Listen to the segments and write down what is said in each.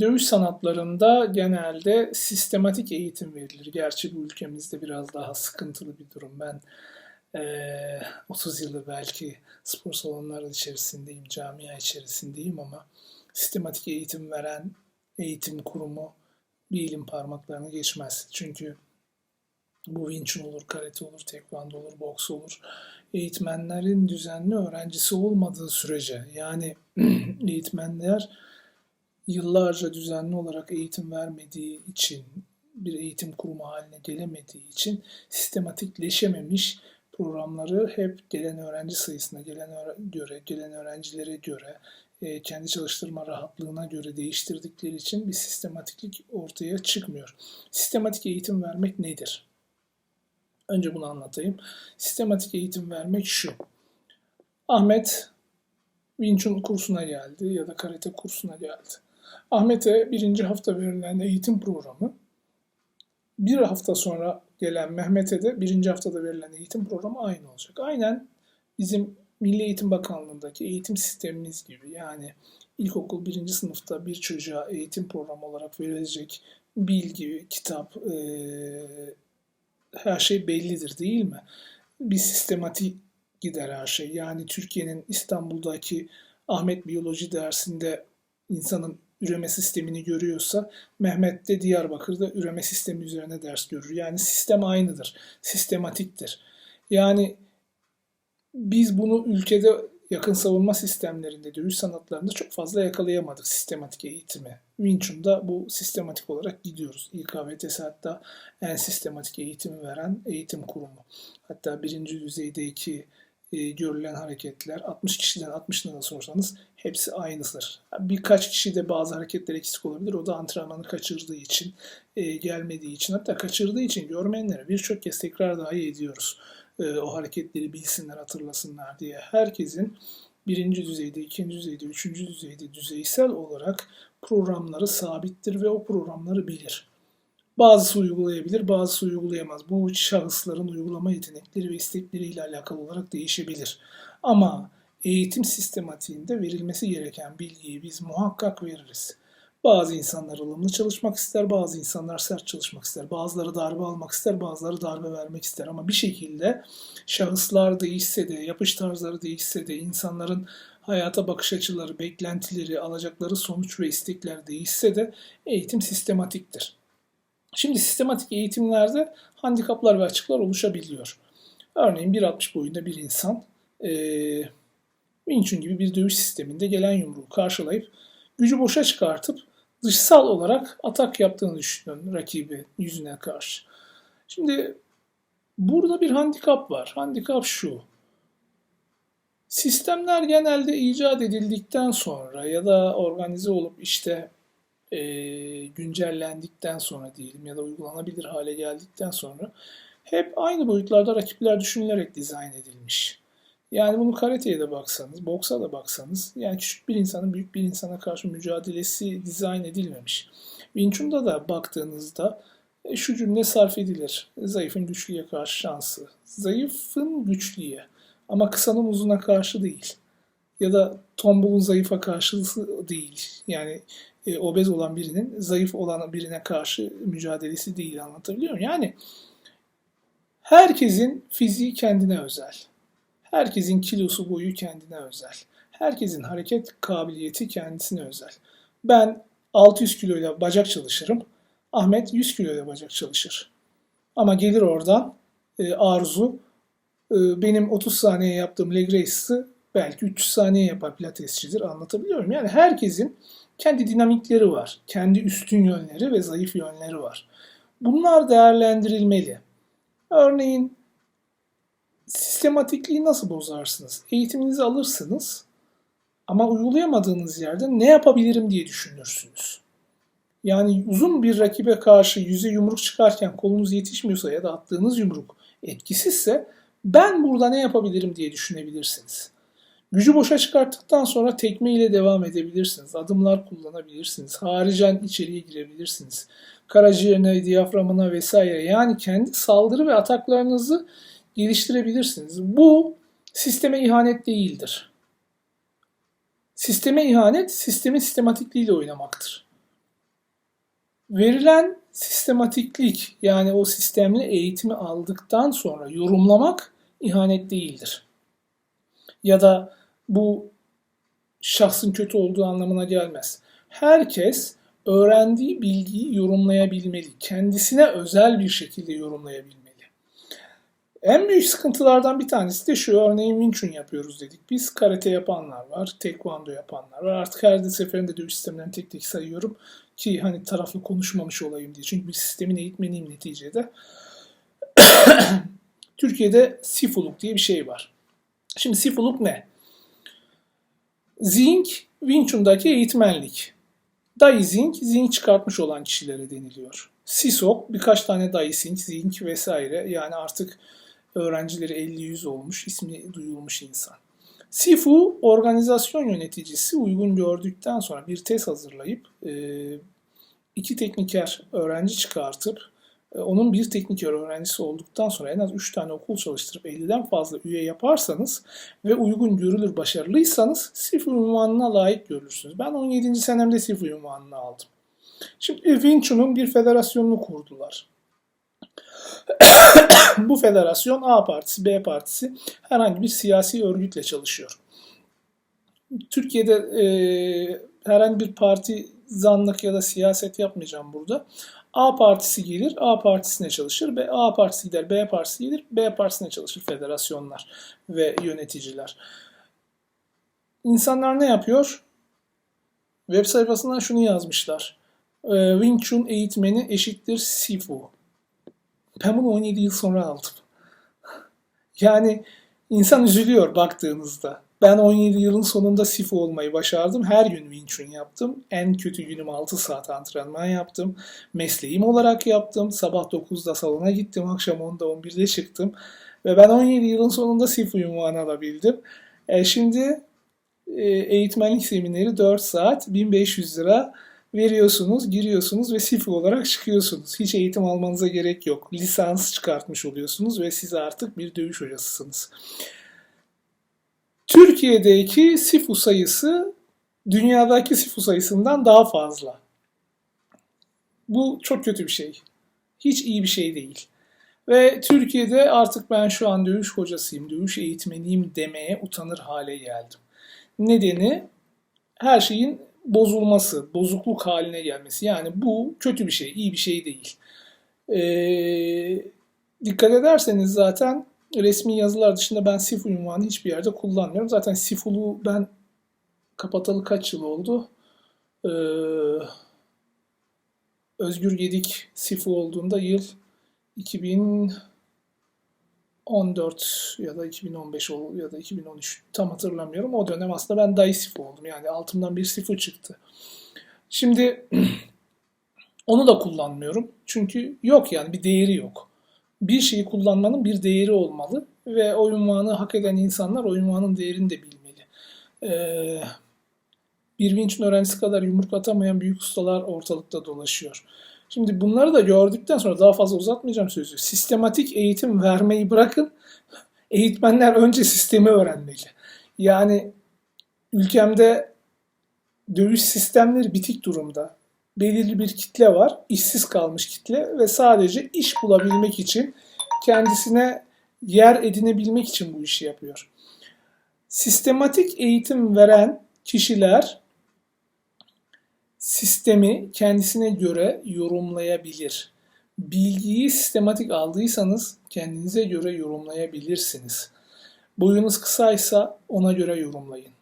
Dövüş sanatlarında genelde sistematik eğitim verilir. Gerçi bu ülkemizde biraz daha sıkıntılı bir durum. Ben eee 30 yılı belki spor salonları içerisindeyim, camia içerisindeyim ama sistematik eğitim veren eğitim kurumu bir elin parmaklarını geçmez. Çünkü bu Wing olur, karate olur, tekvando olur, boks olur. Eğitmenlerin düzenli öğrencisi olmadığı sürece yani eğitmenler yıllarca düzenli olarak eğitim vermediği için, bir eğitim kurumu haline gelemediği için sistematikleşememiş programları hep gelen öğrenci sayısına gelen göre, gelen öğrencilere göre, e, kendi çalıştırma rahatlığına göre değiştirdikleri için bir sistematiklik ortaya çıkmıyor. Sistematik eğitim vermek nedir? Önce bunu anlatayım. Sistematik eğitim vermek şu. Ahmet Wing Chun kursuna geldi ya da karate kursuna geldi. Ahmet'e birinci hafta verilen eğitim programı bir hafta sonra gelen Mehmet'e de birinci haftada verilen eğitim programı aynı olacak. Aynen bizim Milli Eğitim Bakanlığı'ndaki eğitim sistemimiz gibi. Yani ilkokul birinci sınıfta bir çocuğa eğitim programı olarak verilecek bilgi, kitap, eee, her şey bellidir değil mi? Bir sistematik gider her şey. Yani Türkiye'nin İstanbul'daki Ahmet Biyoloji dersinde insanın üreme sistemini görüyorsa Mehmet de Diyarbakır'da üreme sistemi üzerine ders görür. Yani sistem aynıdır. Sistematiktir. Yani biz bunu ülkede yakın savunma sistemlerinde, dövüş sanatlarında çok fazla yakalayamadık sistematik eğitimi. Wing Chun'da bu sistematik olarak gidiyoruz. İKVTS hatta en sistematik eğitimi veren eğitim kurumu. Hatta birinci düzeydeki e, görülen hareketler 60 kişiden 60'ına da sorsanız hepsi aynıdır. Birkaç kişi de bazı hareketler eksik olabilir. O da antrenmanı kaçırdığı için, e, gelmediği için hatta kaçırdığı için görmeyenlere birçok kez tekrar dahi ediyoruz. E, o hareketleri bilsinler, hatırlasınlar diye. Herkesin birinci düzeyde, ikinci düzeyde, üçüncü düzeyde düzeysel olarak programları sabittir ve o programları bilir. Bazısı uygulayabilir, bazısı uygulayamaz. Bu şahısların uygulama yetenekleri ve istekleriyle alakalı olarak değişebilir. Ama eğitim sistematiğinde verilmesi gereken bilgiyi biz muhakkak veririz. Bazı insanlar ılımlı çalışmak ister, bazı insanlar sert çalışmak ister. Bazıları darbe almak ister, bazıları darbe vermek ister. Ama bir şekilde şahıslar değişse de, yapış tarzları değişse de, insanların hayata bakış açıları, beklentileri, alacakları sonuç ve istekler değişse de eğitim sistematiktir. Şimdi sistematik eğitimlerde handikaplar ve açıklar oluşabiliyor. Örneğin 1.60 boyunda bir insan Chun gibi bir dövüş sisteminde gelen yumruğu karşılayıp gücü boşa çıkartıp dışsal olarak atak yaptığını düşünün rakibi yüzüne karşı. Şimdi burada bir handikap var. Handikap şu. Sistemler genelde icat edildikten sonra ya da organize olup işte e, güncellendikten sonra diyelim ya da uygulanabilir hale geldikten sonra hep aynı boyutlarda rakipler düşünülerek dizayn edilmiş. Yani bunu karateye de baksanız, boksa da baksanız yani küçük bir insanın büyük bir insana karşı mücadelesi dizayn edilmemiş. Wing Chun'da da baktığınızda e, şu cümle sarf edilir. Zayıfın güçlüye karşı şansı. Zayıfın güçlüye ama kısanın uzuna karşı değil. Ya da tombulun zayıfa karşısı değil. Yani e, obez olan birinin zayıf olan birine karşı mücadelesi değil anlatabiliyor muyum? Yani herkesin fiziği kendine özel. Herkesin kilosu boyu kendine özel. Herkesin hareket kabiliyeti kendisine özel. Ben 600 kiloyla bacak çalışırım. Ahmet 100 kiloyla bacak çalışır. Ama gelir oradan e, Arzu e, benim 30 saniye yaptığım leg raise'ı belki 300 saniye yapar pilatesçidir anlatabiliyor muyum? Yani herkesin kendi dinamikleri var. Kendi üstün yönleri ve zayıf yönleri var. Bunlar değerlendirilmeli. Örneğin sistematikliği nasıl bozarsınız? Eğitiminizi alırsınız ama uygulayamadığınız yerde ne yapabilirim diye düşünürsünüz. Yani uzun bir rakibe karşı yüze yumruk çıkarken kolunuz yetişmiyorsa ya da attığınız yumruk etkisizse ben burada ne yapabilirim diye düşünebilirsiniz. Gücü boşa çıkarttıktan sonra tekme ile devam edebilirsiniz. Adımlar kullanabilirsiniz. Haricen içeriye girebilirsiniz. Karaciğerine, diyaframına vesaire. Yani kendi saldırı ve ataklarınızı geliştirebilirsiniz. Bu sisteme ihanet değildir. Sisteme ihanet, sistemin sistematikliğiyle oynamaktır. Verilen sistematiklik yani o sistemli eğitimi aldıktan sonra yorumlamak ihanet değildir. Ya da bu şahsın kötü olduğu anlamına gelmez. Herkes öğrendiği bilgiyi yorumlayabilmeli. Kendisine özel bir şekilde yorumlayabilmeli. En büyük sıkıntılardan bir tanesi de şu. Örneğin Wing yapıyoruz dedik. Biz karate yapanlar var, taekwondo yapanlar var. Artık her seferinde dövüş sistemlerini tek tek sayıyorum ki hani taraflı konuşmamış olayım diye. Çünkü bir sistemin eğitmeniyim neticede. Türkiye'de Sifuluk diye bir şey var. Şimdi Sifuluk ne? Zing, Wing Chun'daki eğitmenlik. Dai Zing, Zing çıkartmış olan kişilere deniliyor. Sisok, birkaç tane Dai Zing, Zing vesaire. Yani artık öğrencileri 50-100 olmuş, ismi duyulmuş insan. Sifu, organizasyon yöneticisi uygun gördükten sonra bir test hazırlayıp iki tekniker öğrenci çıkartıp onun bir tekniker öğrencisi olduktan sonra en az 3 tane okul çalıştırıp 50'den fazla üye yaparsanız ve uygun görülür başarılıysanız SIFU unvanına layık görülürsünüz. Ben 17. senemde SIFU unvanını aldım. Şimdi Wing Chun'un bir federasyonunu kurdular. Bu federasyon A partisi, B partisi herhangi bir siyasi örgütle çalışıyor. Türkiye'de e, herhangi bir parti zanlık ya da siyaset yapmayacağım burada. A partisi gelir, A partisine çalışır. B, A partisi gider, B partisi gelir, B partisine çalışır federasyonlar ve yöneticiler. İnsanlar ne yapıyor? Web sayfasından şunu yazmışlar. E, Wing Chun eğitmeni eşittir Sifu. Ben bunu 17 yıl sonra aldım. Yani insan üzülüyor baktığınızda. Ben 17 yılın sonunda Sifu olmayı başardım. Her gün Wing Chun yaptım. En kötü günüm 6 saat antrenman yaptım. Mesleğim olarak yaptım. Sabah 9'da salona gittim. Akşam 10'da 11'de çıktım. Ve ben 17 yılın sonunda Sifu unvanı alabildim. E şimdi e, eğitmenlik semineri 4 saat 1500 lira veriyorsunuz, giriyorsunuz ve Sifu olarak çıkıyorsunuz. Hiç eğitim almanıza gerek yok. Lisans çıkartmış oluyorsunuz ve siz artık bir dövüş hocasısınız. Türkiye'deki SIFU sayısı dünyadaki SIFU sayısından daha fazla. Bu çok kötü bir şey. Hiç iyi bir şey değil. Ve Türkiye'de artık ben şu an dövüş hocasıyım, dövüş eğitmeniyim demeye utanır hale geldim. Nedeni her şeyin bozulması, bozukluk haline gelmesi. Yani bu kötü bir şey, iyi bir şey değil. Ee, dikkat ederseniz zaten resmi yazılar dışında ben SIFU unvanı hiçbir yerde kullanmıyorum. Zaten SIFU'lu ben kapatalı kaç yıl oldu? Ee, Özgür Gedik SIFU olduğunda yıl 2014 ya da 2015 ya da 2013 tam hatırlamıyorum. O dönem aslında ben dayı SIFU oldum. Yani altımdan bir SIFU çıktı. Şimdi onu da kullanmıyorum. Çünkü yok yani bir değeri yok bir şeyi kullanmanın bir değeri olmalı ve o ünvanı hak eden insanlar o ünvanın değerini de bilmeli. Ee, bir Winchun öğrencisi kadar yumruk atamayan büyük ustalar ortalıkta dolaşıyor. Şimdi bunları da gördükten sonra daha fazla uzatmayacağım sözü. Sistematik eğitim vermeyi bırakın. Eğitmenler önce sistemi öğrenmeli. Yani ülkemde dövüş sistemleri bitik durumda belirli bir kitle var. işsiz kalmış kitle ve sadece iş bulabilmek için kendisine yer edinebilmek için bu işi yapıyor. Sistematik eğitim veren kişiler sistemi kendisine göre yorumlayabilir. Bilgiyi sistematik aldıysanız kendinize göre yorumlayabilirsiniz. Boyunuz kısaysa ona göre yorumlayın.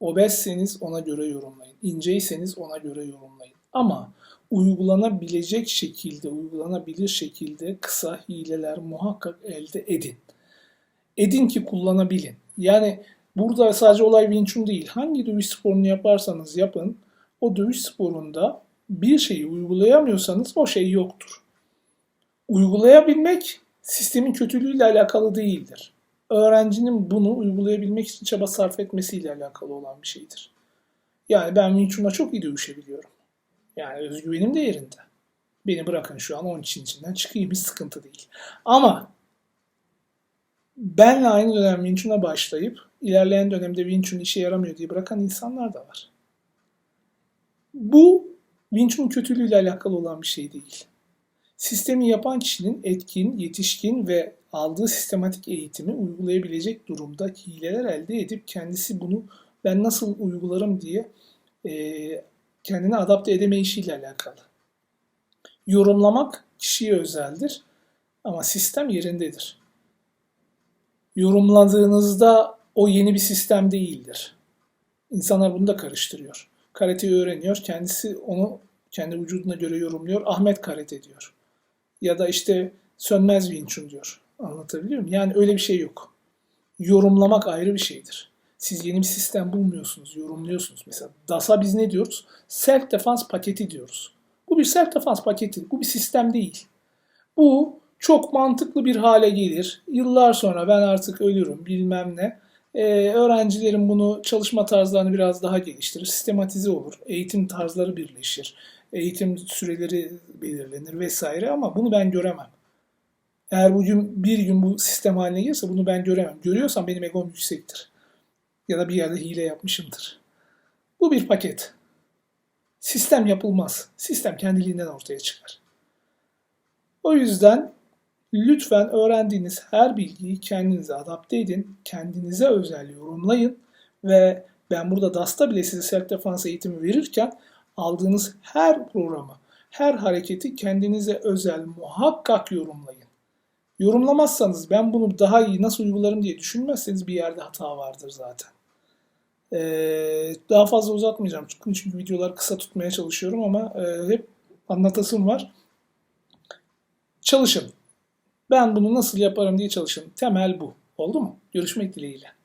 Obezseniz ona göre yorumlayın. İnceyseniz ona göre yorumlayın. Ama uygulanabilecek şekilde, uygulanabilir şekilde kısa hileler muhakkak elde edin. Edin ki kullanabilin. Yani burada sadece olay Wing Chun değil. Hangi dövüş sporunu yaparsanız yapın, o dövüş sporunda bir şeyi uygulayamıyorsanız o şey yoktur. Uygulayabilmek sistemin kötülüğüyle alakalı değildir. Öğrencinin bunu uygulayabilmek için çaba sarf etmesiyle alakalı olan bir şeydir. Yani ben Wing Chun'la çok iyi dövüşebiliyorum. Yani özgüvenim de yerinde. Beni bırakın şu an 10 kişinin içinden çıkayım hiç sıkıntı değil. Ama benle aynı dönem Wing Chun'a başlayıp ilerleyen dönemde Wing Chun işe yaramıyor diye bırakan insanlar da var. Bu Wing Chun kötülüğüyle alakalı olan bir şey değil. Sistemi yapan kişinin etkin, yetişkin ve aldığı sistematik eğitimi uygulayabilecek durumda hileler elde edip kendisi bunu ben nasıl uygularım diye e, kendini adapte edemeyişiyle alakalı. Yorumlamak kişiye özeldir ama sistem yerindedir. Yorumladığınızda o yeni bir sistem değildir. İnsanlar bunu da karıştırıyor. Karateyi öğreniyor, kendisi onu kendi vücuduna göre yorumluyor. Ahmet karate diyor. Ya da işte sönmez Wing Chun diyor. Anlatabiliyor muyum? Yani öyle bir şey yok. Yorumlamak ayrı bir şeydir. Siz yeni bir sistem bulmuyorsunuz, yorumluyorsunuz. Mesela DAS'a biz ne diyoruz? Self Defense paketi diyoruz. Bu bir self defense paketi, bu bir sistem değil. Bu çok mantıklı bir hale gelir. Yıllar sonra ben artık ölürüm bilmem ne. Ee, öğrencilerin bunu çalışma tarzlarını biraz daha geliştirir. Sistematize olur. Eğitim tarzları birleşir. Eğitim süreleri belirlenir vesaire ama bunu ben göremem. Eğer bugün bir gün bu sistem haline gelirse bunu ben göremem. Görüyorsam benim egom yüksektir. Ya da bir yerde hile yapmışımdır. Bu bir paket. Sistem yapılmaz. Sistem kendiliğinden ortaya çıkar. O yüzden lütfen öğrendiğiniz her bilgiyi kendinize adapte edin, kendinize özel yorumlayın ve ben burada DAS'ta bile size self defense eğitimi verirken aldığınız her programı, her hareketi kendinize özel muhakkak yorumlayın. Yorumlamazsanız ben bunu daha iyi nasıl uygularım diye düşünmezseniz bir yerde hata vardır zaten. Ee, daha fazla uzatmayacağım çünkü, çünkü videolar kısa tutmaya çalışıyorum ama e, hep anlatasım var. Çalışın. Ben bunu nasıl yaparım diye çalışın. Temel bu. Oldu mu? Görüşmek dileğiyle.